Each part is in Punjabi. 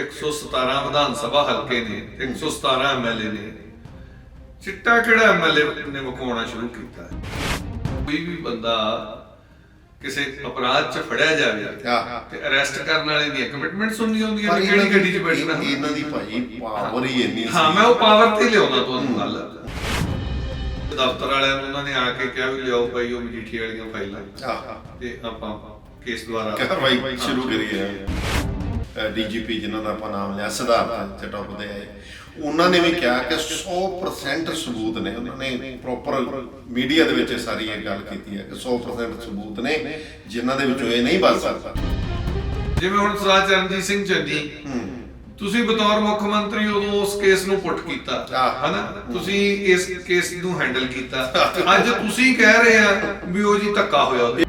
117 ਵਿਧਾਨ ਸਭਾ ਹਲਕੇ ਨੇ ਤੇ 117 ਐਮਐਲਏ ਨੇ। ਚਿੱਟਾ ਕਿਹੜਾ ਐਮਐਲਏ ਨੇ ਮਕਾਉਣਾ ਸ਼ੁਰੂ ਕੀਤਾ? ਕੋਈ ਵੀ ਬੰਦਾ ਕਿਸੇ ਅਪਰਾਧ 'ਚ ਫੜਿਆ ਜਾਵੇ ਤੇ ਅਰੈਸਟ ਕਰਨ ਵਾਲੇ ਦੀਆਂ ਕਮਿਟਮੈਂਟਸ ਹੁੰਦੀਆਂ ਹੁੰਦੀਆਂ ਨੇ ਕਿਹੜੀ ਗੱਡੀ 'ਚ ਬੈਠਣਾ? ਇਹਨਾਂ ਦੀ ਭਾਈ ਪਾਵਰ ਹੀ ਇੰਨੀ ਸੀ। ਹਾਂ ਮੈਂ ਉਹ ਪਾਵਰ ਤੇ ਲਿਆਉਣਾ ਤੁਹਾਨੂੰ ਗੱਲ ਦਫ਼ਤਰ ਵਾਲਿਆਂ ਨੂੰ ਉਹਨਾਂ ਨੇ ਆ ਕੇ ਕਿਹਾ ਵੀ ਲਿਆਓ ਭਾਈ ਉਹ ਮਜੀਠੀ ਵਾਲੀਆਂ ਫਾਈਲਾਂ। ਤੇ ਆਪਾਂ ਕੇਸ ਦੁਆਰਾ ਕਾਰਵਾਈ ਸ਼ੁਰੂ ਕਰੀ ਹੈ ਡੀਜੀਪੀ ਜਿਨ੍ਹਾਂ ਦਾ ਆਪਾਂ ਨਾਮ ਲਿਆ ਸਿਧਾਰਥ ਤੇ ਟੌਪ ਦੇ ਆਏ। ਉਹਨਾਂ ਨੇ ਵੀ ਕਿਹਾ ਕਿ 100% ਸਬੂਤ ਨੇ। ਉਹਨਾਂ ਨੇ ਪ੍ਰੋਪਰ ਮੀਡੀਆ ਦੇ ਵਿੱਚ ਸਾਰੀ ਇਹ ਗੱਲ ਕੀਤੀ ਹੈ ਕਿ 100% ਸਬੂਤ ਨੇ ਜਿਨ੍ਹਾਂ ਦੇ ਵਿੱਚੋਂ ਇਹ ਨਹੀਂ ਬਚ ਸਕਦਾ। ਜਿਵੇਂ ਹੁਣ ਸਰਦਾਰ ਚਰਨਜੀਤ ਸਿੰਘ ਚੰਨੀ ਤੁਸੀਂ ਬਤੌਰ ਮੁੱਖ ਮੰਤਰੀ ਉਦੋਂ ਉਸ ਕੇਸ ਨੂੰ ਪੁੱਟ ਕੀਤਾ। ਹਨਾ? ਤੁਸੀਂ ਇਸ ਕੇਸ ਨੂੰ ਹੈਂਡਲ ਕੀਤਾ। ਅੱਜ ਤੁਸੀਂ ਕਹਿ ਰਹੇ ਆ ਵੀ ਉਹ ਜੀ ਧੱਕਾ ਹੋਇਆ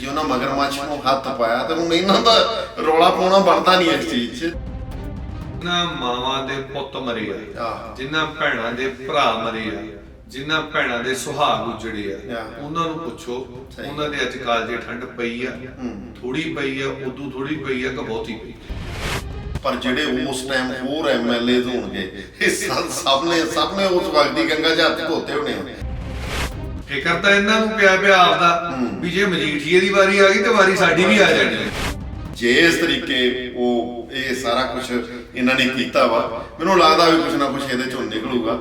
ਜੇ ਉਹਨਾਂ ਮਗਰਮੱਛ ਨੂੰ ਹੱਥ ਪਾਇਆ ਤੇ ਹੁਣ ਇਹਨਾਂ ਦਾ ਰੌਲਾ ਪਾਉਣਾ ਬਣਦਾ ਨਹੀਂ ਇਸ ਚੀਜ਼ 'ਚ ਜਿਨ੍ਹਾਂ ਮਾਵਾਂ ਦੇ ਪੁੱਤ ਮਰੇ ਆ ਆਹ। ਜਿਨ੍ਹਾਂ ਭੈਣਾਂ ਦੇ ਭਰਾ ਮਰੇ ਆ ਜਿਨ੍ਹਾਂ ਭੈਣਾਂ ਦੇ ਸੁਹਾਗ ਉਜੜੇ ਆ ਆਹ। ਉਹਨਾਂ ਨੂੰ ਪੁੱਛੋ ਸਹੀ। ਉਹਨਾਂ ਦੇ ਅੱਜ ਕਾਲਜੇ ਠੰਡ ਪਈ ਆ ਹੂੰ। ਥੋੜੀ ਪਈ ਆ ਉਦੋਂ ਥੋੜੀ ਪਈ ਆ ਕਿ ਬਹੁਤੀ ਪਈ ਪਰ ਜਿਹੜੇ ਉਸ ਟਾਈਮ ਹੋਰ ਐਮਐਲਏ ਹੋਣਗੇ ਇਹ ਸਭ ਸਭ ਨੇ ਸਭ ਨੇ ਉਸ ਵਕਤ ਦੀ ਗੰਗਾ 'ਚ ਹੱਥ ਧੋਤੇ ਹੋਣੇ ਆ ਫਿਕਰ ਤਾਂ ਇਹਨਾਂ ਨੂੰ ਪਿਆ ਪਿਆ ਆਪਦਾ। ਵੀ ਜੇ ਮਜੀਠੀਏ ਦੀ ਵਾਰੀ ਆ ਗਈ ਤੇ ਵਾਰੀ ਸਾਡੀ ਵੀ ਆ ਜਾਣੀ ਹੈ ਜੇ ਇਸ ਤਰੀਕੇ ਉਹ ਇਹ ਸਾਰਾ ਕੁਝ ਇਹਨਾਂ ਨੇ ਕੀਤਾ ਵਾ ਮੈਨੂੰ ਲੱਗਦਾ ਵੀ ਕੁਝ ਨਾ ਕੁਝ ਇਹਦੇ ਚੋਂ ਨਿਕਲੂਗਾ